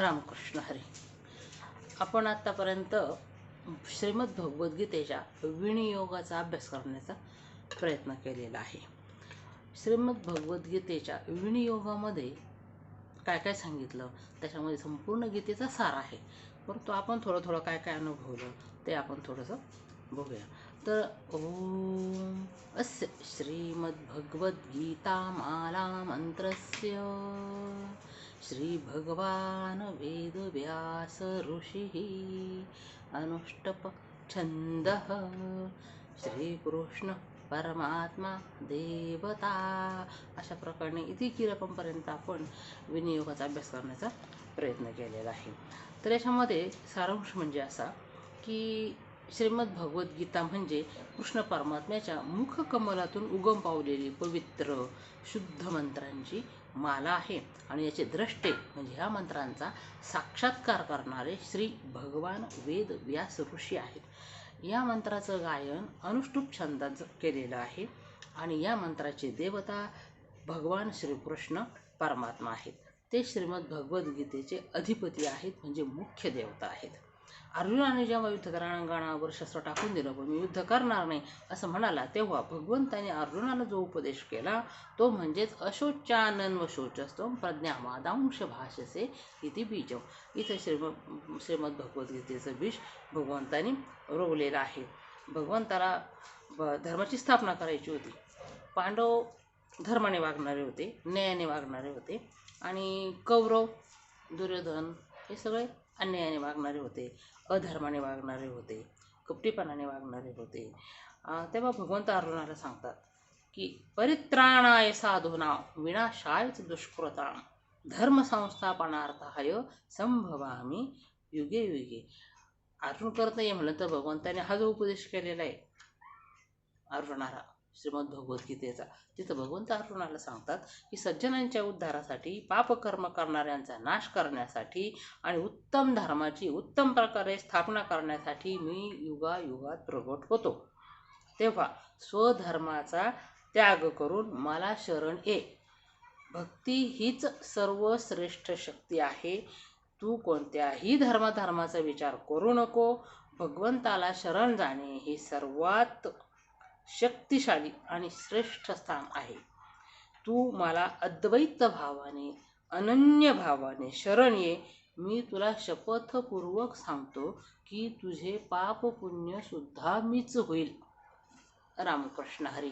रामकृष्ण हरी आपण आत्तापर्यंत श्रीमद भगवद्गीतेच्या विनियोगाचा अभ्यास करण्याचा प्रयत्न केलेला आहे. श्रीमद भगवद्गीतेच्या विनियोगामध्ये काय काय सांगितलं? त्याच्यामध्ये संपूर्ण गीतेचा सार आहे. परंतु आपण थोडं थोडं काय काय अनुभवलं ते आपण थोडंसं बघूया. तर ओम अस्य श्रीमद्भगवद्गीता माला मंत्रस्य श्रीभगवान् वेदव्यास ऋषिः अनुष्टप छन्दः श्रीकृष्ण परमात्मा देवता। अशा प्रकारे इथे किरपंपर्यंत आपण विनियोगाचा अभ्यास करण्याचा प्रयत्न केलेला आहे. तर याच्यामध्ये सारांश म्हणजे असा की श्रीमद भगवद्गीता म्हणजे कृष्ण परमात्म्याच्या मुखकमलातून उगम पावलेली पवित्र शुद्ध मंत्रांची माला आहे. आणि याचे द्रष्टे म्हणजे ह्या मंत्रांचा साक्षात्कार करणारे श्री भगवान वेद व्यास ऋषी आहेत. या मंत्राचं गायन अनुष्टुप छंदात केलेलं आहे. आणि या मंत्राचे देवता भगवान श्रीकृष्ण परमात्मा आहेत. ते श्रीमद भगवद्गीतेचे अधिपती आहेत म्हणजे मुख्य देवता आहेत. अर्जुनाने जेव्हा युद्ध रणांगणावर शस्त्र टाकून दिलं पण मी युद्ध करणार नाही असं म्हणाला. तेव्हा भगवंताने अर्जुनाला जो उपदेश केला तो म्हणजेच अशोचानन व शोचस्तम प्रज्ञामादांश भाषसे इति बीजम. इथं श्रीम श्रीमद भगवद्गीतेचं बीज भगवंताने रोवलेलं आहे. भगवंताला ब धर्माची स्थापना करायची होती. पांडव धर्माने वागणारे होते न्यायाने वागणारे होते. आणि कौरव दुर्योधन हे सगळे अन्यायाने वागणारे होते अधर्माने वागणारे होते कपटीपणाने वागणारे होते. तेव्हा भगवंत अर्जुनाला सांगतात की परित्राणाय साधूना विनाशाय दुष्कृता धर्मसंस्थापनार्थाय संभवामी युगे युगे. अर्जुन करत नाही म्हणलं तर भगवंताने हा जो उपदेश केलेला आहे अर्जुनाला श्रीमद भगवद्गीतेचा तिथं भगवंत अर्जुनाला सांगतात की सज्जनांच्या उद्धारासाठी पापकर्म करणाऱ्यांचा नाश करण्यासाठी आणि उत्तम धर्माची उत्तम प्रकारे स्थापना करण्यासाठी मी युगायुगात प्रगट होतो. तेव्हा स्वधर्माचा त्याग करून मला शरण ये. भक्ती हीच सर्वश्रेष्ठ शक्ती आहे. तू कोणत्याही धर्मधर्माचा विचार करू नको. भगवंताला शरण जाणे हे सर्वात शक्तिशाली आणि श्रेष्ठ स्थान आहे. तू मला अद्वैत भावाने अनन्य भावाने शरण ये. मी तुला शपथपूर्वक सांगतो की तुझे पाप पुण्य सुद्धा मीच होईल. रामकृष्ण हरी